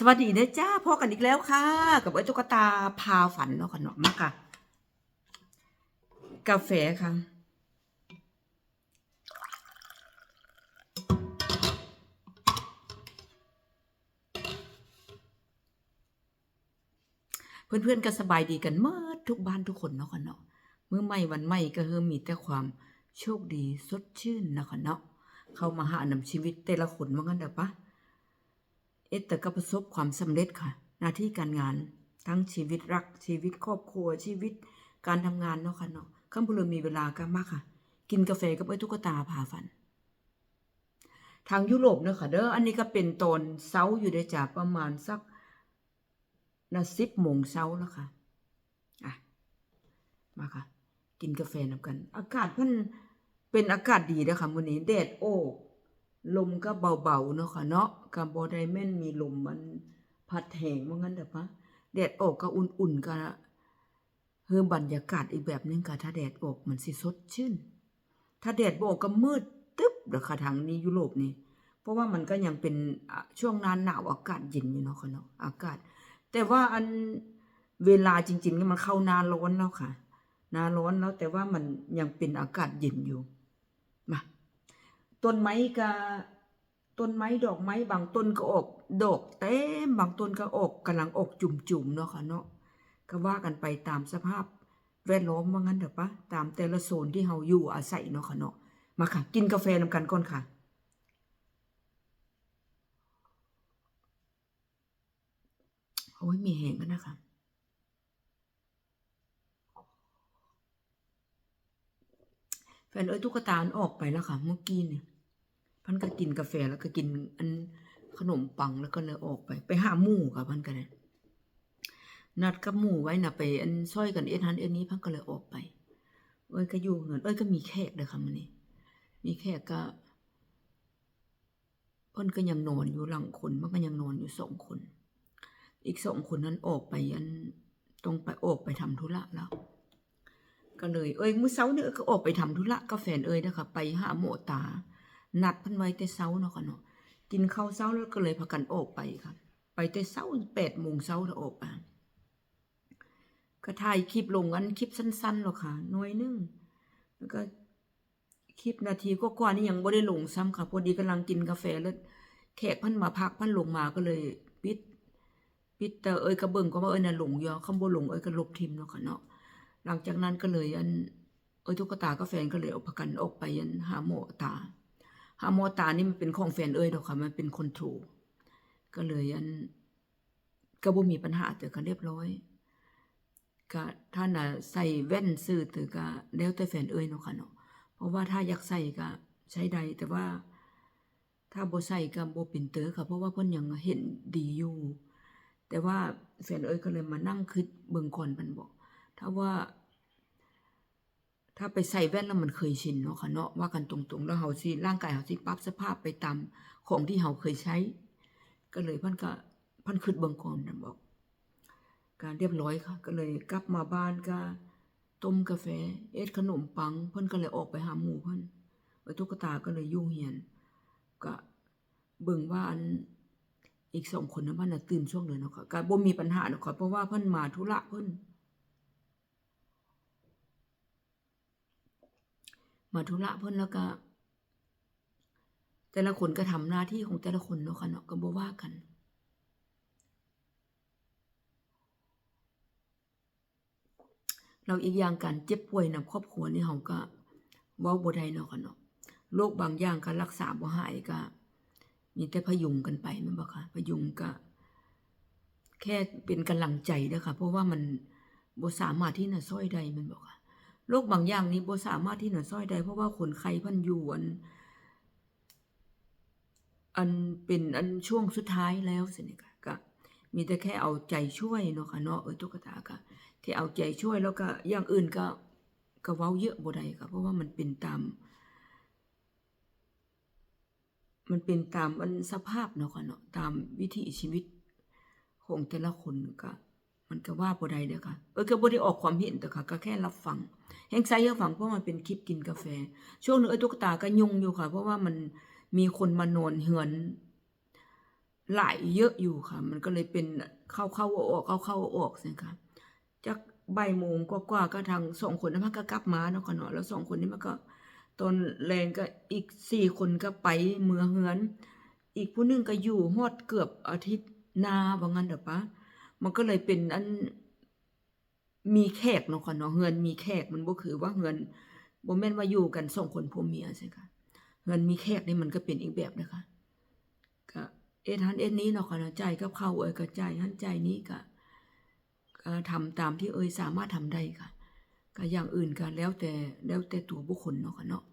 สวัสดีนะจ้าพ่อกันอีกแล้วค่ะ กับไอ้ตุ๊กตาพาฝันเนาะค่ะเนาะมาค่ะ กาแฟค่ะ เพื่อนๆก็สบายดีกันเมื่อทุกบ้านทุกคนเนาะค่ะเนาะเมื่อไม่วันไม่ก็เฮอมีแต่ความโชคดีสดชื่นเนาะคะเนาะเข้ามาหานำชีวิตแต่ละคนว่างั้นเด้อปะ เอสแต่ก็ประสบความสำเร็จค่ะ หน้าที่การงานทั้งชีวิตรักชีวิตครอบครัวชีวิตการทำงานเนาะค่ะเนาะข้ามพลมีเวลาก็มากค่ะ กินกาแฟกับไอ้ตุ๊กตาพาฝัน ทางยุโรปเนาะค่ะเด้ออันนี้ก็เป็นตอนเช้าอยู่ได้จากประมาณสักนะสิบโมงเช้าแล้วค่ะอะ มาค่ะ กินกาแฟนำกัน อากาศเพิ่นเป็นอากาศดีนะคะมื้อนี้แดดโอ้ ลมก็เบาๆเนาะค่ะเนาะกับ่ไดแม่นมีลมมันพัดแหงว่างั้นเด้อปะแดดออกก็อุ่นๆก็เพิ่มบรรยากาศอีกแบบนึงค่ะถ้าแดดออกมันสิสดชื่น ถ้าแดดบ่ออกก็มืดตึ๊บเด้อค่ะทางนี้ยุโรปนี่ เพราะว่ามันก็ยังเป็นช่วงหน้าหนาวอากาศเย็นอยู่เนาะค่ะเนาะอากาศ แต่ว่าอันเวลาจริงๆนี่มันเข้าหน้าร้อนแล้วค่ะหน้าร้อนแล้วแต่ว่ามันยังเป็นอากาศเย็นอยู่ ต้นไม้ก็ต้นไม้ดอกไม้บางต้นก็ออกดอกเต็มบางต้นก็ออกกำลังออกจุ่มๆเนาะค่ะเนาะก็ว่ากันไปตามสภาพแวดล้อมว่างั้นเถอะปะตามแต่ละโซนที่เฮาอยู่อาศัยเนาะค่ะเนาะมาค่ะ กินกาแฟนำกันก่อนค่ะโอ้ยมีแหงกันนะคะ แฟนเอ้ยตุ๊กตาอันออกไปแล้วค่ะ เมื่อกี้เนี่ยพันก็กินกาแฟแล้วก็กินอันขนมปังแล้วก็เลยออกไป ไปหาหมู่ค่ะพันก็เลยนัดกับหมู่ไว้น่ะไป อันซอยกันเอ็ดฮันเอ็ดนี้พันก็เลยออกไป เอ้ยก็อยู่เงินเอ้ยก็มีแขกเด้อค่ะมื้อนี้มีแขกก็เพิ่นก็ยังนอนอยู่หลังคนมันก็ยังนอนอยู่สองคน อีกสองคนนั้นออกไปอันตรงไปออกไปทำธุระแล้ว ก็เลยเอ้ยมื้อเช้าเนี่ยก็ออกไปทำธุระกับแฟนเอ้ยนะคะไปหาหมอตา นัดเพิ่นไว้แต่เช้าเนาะค่ะเนาะกินข้าวเช้าแล้วก็เลยพากันออกไปค่ะ ไปแต่เช้าแปดโมงเช้าแล้วออกมาก็ถ่ายคลิปลงอันคลิปสั้นๆหรอกค่ะหน้อยนึงแล้วก็คลิปนาทีก็กว่านี่ยังบ่ได้ลงซ้ำค่ะพอดีกำลังกินกาแฟแล้วแขกเพันมาพักเพันลงมาก็เลยปิดปิดแต่เอ้ยก็เบิ่งก็ว่าเอ้ยน่ะหลงยอคำบ่หลงเอ้ยก็ลบทิมเนาะค่ะเนาะ หลังจากนั้นก็เลยอันเอ้ยตุ๊กตากับแฟนก็เลยเอาพากันออกไปอันหาหมตาหาหมตานี่มันเป็นของแฟนเอ้ยดอกค่ะ มันเป็นคนถูก ก็เลยอันก็บ่มีปัญหาแต่ก็เรียบร้อยก็ท่านน่ะใส่แว่นซื้อถือก็แล้วแต่แฟนเอ้ยเนาะค่ะเนาะเพราะว่าถ้าอยากใส่ก็ใช้ได้แต่ว่า ถ้าบ่ใส่ก็บ่เป็นเตอค่ะ เพราะว่าเพิ่นยังเห็นดีอยู่ แต่ว่าแฟนเอ้ยก็เลยมานั่งคิดเบิ่งก่อนมันบอก ถ้าว่า ถ้าไปใส่แว่นแล้วมันเคยชินเนาะค่ะเนาะว่ากันตรงๆ แล้วเฮาสิร่างกายเฮาสิปรับสภาพไปตามของที่เฮาเคยใช้ ก็เลยพิ่นก็พิ่นคิดเบิ่งก่อนนบอก การเรียบร้อยค่ะ ก็เลยกลับมาบ้านก็ต้มกาแฟ เอ็ดขนมปัง เพิ่นก็เลยออกไปหาหมู่เพิ่นไอ้ตุ๊กตาก็เลยยู่งเฮียน ก็เบิ่งว่าอันอีกสองคนนั้นมันน่ะตื่นช่วงเลยเนาะค่ะก็บ่มีปัญหาเนาะค่ะเพราะว่าเพิ่นมาธุระเพิ่น มาธุระเพิ่นแล้วก็ แต่ละคนก็ทำหน้าที่ของแต่ละคนเนาะค่ะเนาะก็บ่ว่ากัน เราอีกอย่างการเจ็บป่วยนำครอบครัวนี่เฮาก็เว้าบ่ได้เนาะค่ะเนาะโรคบางอย่างก็รักษาบ่หายก็มีแต่พยุงกันไปแม่นบ่ค่ะพยุงก็แค่เป็นกำลังใจเด้อค่ะ เพราะว่ามันบ่สามารถที่จะช่วยได้แม่นบ่ค่ะ โรคบางอย่างนี้บ่สามารถที่จะช่วยได้เพราะว่าคนไข้พันยู่อันอันเป็นอันช่วงสุดท้ายแล้วสินี่ค่ะก็มีแต่แค่เอาใจช่วยเนาะค่ะเนาะเออตุ๊กตาก็แค่เอาใจช่วยแล้วก็อย่างอื่นก็ก็เว้าเยอะบ่ได้ค่ะเพราะว่ามันเป็นตามมันเป็นตามอันสภาพเนาะค่ะเนาะตามวิถีชีวิตของแต่ละคนก็ มันก็ว่าบ่ได้เด้อค่ะ เออก็บ่ได้ออกความเห็นแต่ค่ะ ก็แค่รับฟังแฮงไซให้ฟังเพราะมันเป็นคลิปกินกาแฟ ช่วงนึงเอ้ตุ๊กตาก็ยุ่งอยู่ค่ะ เพราะว่ามันมีคนมานอนเฮือนหลายเยอะอยู่ค่ะ มันก็เลยเป็นเข้าเข้าออกเข้าเข้าออกสิคะจากบ่ายโมงกว่าๆก็ทางสองคนนั้นมันก็กลับมาเนาะค่ะเนาะแล้วสองคนนี้มันก็ตอนแรงก็อีกสี่คนก็ไปเมืองเฮือน อีกผู้หนึงก็อยู่ฮอดเกือบอาทิตย์นาว่างั้นเด้อปะ มันก็เลยเป็นอันมีแขกเนาะค่ะเนาะเฮือนมีแขกมันบ่คือว่าเฮือนบ่แม่นว่าอยู่กันสองคนผัวเมียใช่ค่ะเฮือนมีแขกนี่มันก็เป็นอีกแบบนะคะก็เอ็ดหันเอ็ดนี้เนาะค่ะเนาะใจกับเขาเอ้ยก็ใจหันใจนี้ก็ก็ทำตามที่เอ้ยสามารถทำได้ค่ะก็อย่างอื่นก็แล้วแต่แล้วแต่ตัวบุคคลเนาะค่ะเนาะ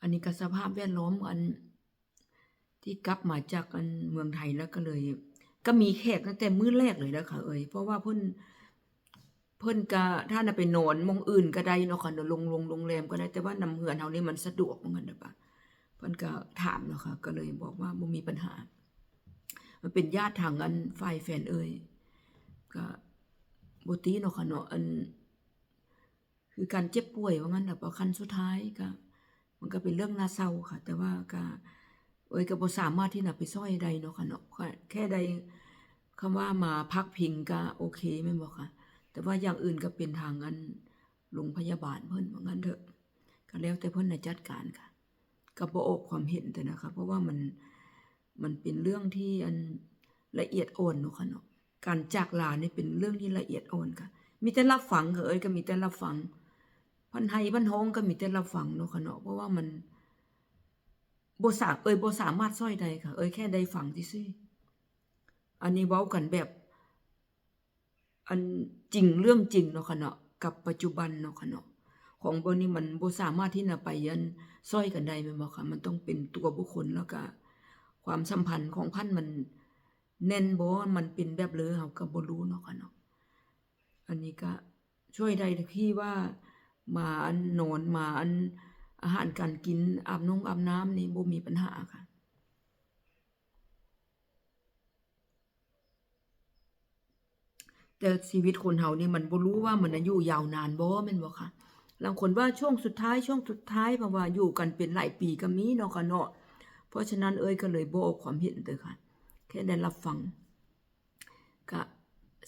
อันนี้ก็สภาพแวดล้อมอัน ที่กลับมาจากอันเมืองไทยแล้วก็เลย ก็มีแขกตั้งแต่มื้อแรกเลยนะคะเอ่ยเพราะว่าเพิ่นเพิ่นก็ถ้าน่ะไปนอนมองอื่นก็ได้เนาะค่ะเนาะลงลงโรงแรมก็ได้แต่ว่านำเฮือนเฮานี่มันสะดวกเหมือนกันเด้อปะเพิ่นก็ถามเนาะค่ะ ก็เลยบอกว่าบ่มีปัญหา มันเป็นญาติทางอันฝ่ายแฟนเอ่ยก็บ่ติเนาะค่ะเนาะอันคือการเจ็บป่วยว่างั้นแบบขั้นสุดท้ายก็มันก็เป็นเรื่องน่าเศร้าค่ะ แต่ว่าก็ เอ้ยก็บ่สามารถที่จะไปช่วยใดเนาะค่ะเนาะแค่ใดคำว่ามาพักพิงก็โอเคแม่นบ่ค่ะ แต่ว่าอย่างอื่นก็เป็นทางอันโรงพยาบาลเพิ่นว่างั้นเถอะ ก็แล้วแต่เพิ่นน่ะจัดการค่ะก็บ่ออกความเห็นแต่นะคะ เพราะว่ามันมันเป็นเรื่องที่อันละเอียดอ่อนเนาะค่ะเนาะการจากลานี่เป็นเรื่องที่ละเอียดอ่อนค่ะ มีแต่รับฟังค่ะเอ้ยก็มีแต่รับฟังพันไห้พันฮ้องก็มีแต่รับฟังเนาะค่ะเนาะเพราะว่ามัน บ่สาเอ้ยบ่สามารถช่วยใดค่ะ เอ้ยแค่ได้ฟังซื่อๆอันนี้เว้ากันแบบ อันจริงเรื่องจริงเนาะค่ะเนาะกับปัจจุบันเนาะค่ะเนาะของบ่นี้มันบ่สามารถที่จะไปยันช่วยกันได้แม่นบ่ค่ะ มันต้องเป็นตัวบุคคลแล้วก็ความสัมพันธ์ของพันมันแน่นบ่มันเป็นแบบเลอเฮาก็บ่รู้เนาะค่ะเนาะอันนี้ก็ช่วยได้ที่ว่ามาอันนอนมาอัน อาหารการกินอาบนงอาบน้ำนี่บ่มีปัญหาค่ะ แต่ชีวิตคนเฮานี่มันบ่รู้ว่ามันอายุยาวนานบ่แม่นบ่ค่ะบางคนว่าช่วงสุดท้ายช่วงสุดท้ายเพราะว่าอยู่กันเป็นหลายปีก็มีเนาะค่ะเนาะเพราะฉะนั้นเอ้ยก็เลยบ่ออกความเห็นเด้อค่ะ แค่ได้รับฟังก็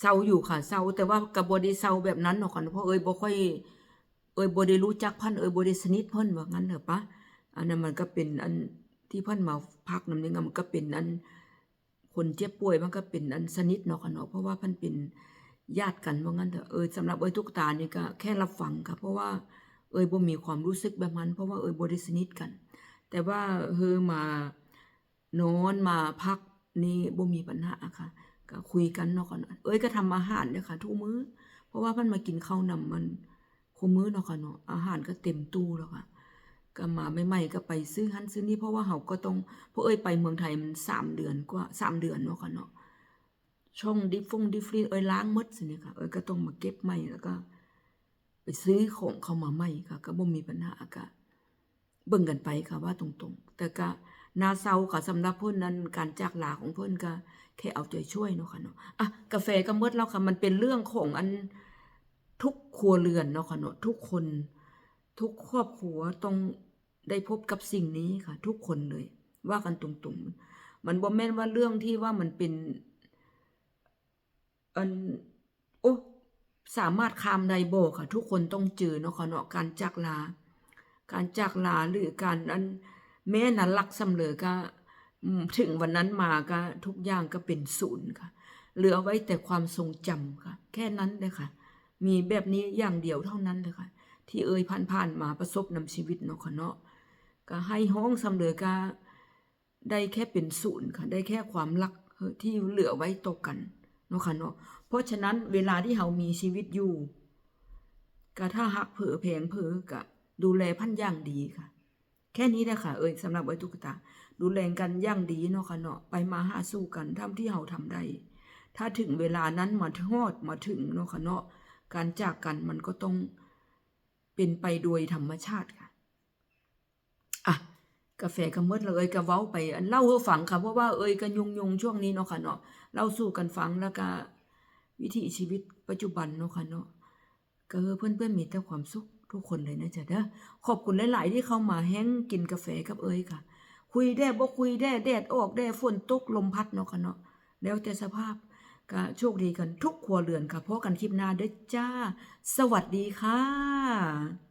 เศร้าอยู่ค่ะเศร้าแต่ว่าก็บ่ได้เศร้าแบบนั้นเนาะค่ะเพราะเอ้ยบ่ค่อย เอ้ยบ่ได้รู้จักพันเอ้ยบ่ได้สนิทพิ่นว่างั้นเถอปะอันนั้นมันก็เป็นอันที่พิ่นมาพักนำนี่มันก็เป็นอันคนเจ็บป่วยมันก็เป็นอันสนิทเนาะค่ะเนาะเพราะว่าพิ่นเป็นญาติกันว่างั้นเถอะเอ้ยสำหรับเอ้ยทุกตานี่ก็แค่รับฟังค่ะเพราะว่าเอ้ยบ่มีความรู้สึกแบบนั้นเพราะว่าเอ้ยบ่ได้สนิทกัน แต่ว่าเฮอมานอนมาพักนี่บ่มีปัญหาค่ะก็คุยกันเนาะค่ะเนเอ้ยก็ทำอาหารเนี่ยค่ะทุกมื้อ เพราะว่าเพิ่นมากินข้าวนำมัน คุมื้อเนาะค่ะเนาะอาหารก็เต็มตู้แล้วค่ะก็มาใหม่ๆก็ไปซื้อหันซื้อนี่เพราะว่าเฮาก็ต้องเพราะเอ้ยไปเมืองไทยมันสามเดือนกว่าสามเดือนเนาะค่ะเนาะช่องดิฟงดิฟรีเอ้ยล้างมดสิเนี่ยค่ะเอ้ยก็ต้องมาเก็บใหม่แล้วก็ ไปซื้อของเขามาใหม่ค่ะ ก็บ่มีปัญหาก็เบิ่งกันไปค่ะว่าตรงๆ แต่ก็นาเศร้าค่ะสำหรับเพิ่อนนั้นการจากลาของเพิ่อนก็แค่เอาใจช่วยเนาะค่ะเนาะอะกาแฟก็หมดแล้วค่ะมันเป็นเรื่องของอัน ทุกครัวเรือนเนาะค่ะเนาะทุกคน ทุกครอบครัวต้องได้พบกับสิ่งนี้ค่ะ ทุกคนเลย ว่ากันตรงๆ มันบ่แม่นว่าเรื่องที่ว่ามันเป็นอันโอ้สามารถข้ามได้บ่ค่ะ ทุกคนต้องเจอเนาะค่ะเนาะการจากลา การจากลาหรือการอันแม้นั้นรักสำเหลอก็ถึงวันนั้นมาก็ทุกอย่างก็เป็นศูนย์ค่ะ เหลือไว้แต่ความทรงจำค่ะ แค่นั้นเลยค่ะ มีแบบนี้อย่างเดียวเท่านั้นเลยค่ะ ที่เอ่ยผ่านๆมาประสบนำชีวิตเนาะค่ะเนาะก็ให้ห้องสำเร็จก็ได้แค่เป็นศูนย์ค่ะ ได้แค่ความรักที่เหลือไว้ต่อกันเนาะค่ะเนาะเพราะฉะนั้นเวลาที่เฮามีชีวิตอยู่ก็ถ้าหักเผลอแพงเผลอก็ดูแลพันอย่างดีค่ะ แค่นี้แหละค่ะ เอ่ยสำหรับไว้ทุกตา ดูแลกันอย่างดีเนาะค่ะเนาะไปมาหาสู่กันทำที่เฮาทำได้ถ้าถึงเวลานั้นมาทอดมาถึงเนาะค่ะเนาะ การจากกันมันก็ต้องเป็นไปโดยธรรมชาติค่ะอะกาแฟกระเมิดเลยกระเว้าไปเล่าให้ฟังค่ะเพราะว่าเอ่ยกันยุงยงช่วงนี้เนาะค่ะเนาะเล่าสู่กันฟังแล้วก็วิถีชีวิตปัจจุบันเนาะค่ะเนาะก็เพื่อนๆมีแต่ความสุขทุกคนเลยนะจ๊ะเด้อขอบคุณหลาย ๆ ที่เข้ามาแห้งกินกาแฟกับเอ้ยค่ะ คุยแด้บ่คุยแด้แดดออกแด้ฝนตกลมพัดเนาะค่ะเนาะแล้วแต่สภาพ ก็โชคดีกันทุกครัวเรือนค่ะพบกันคลิปหน้าด้วยจ้า สวัสดีค่ะ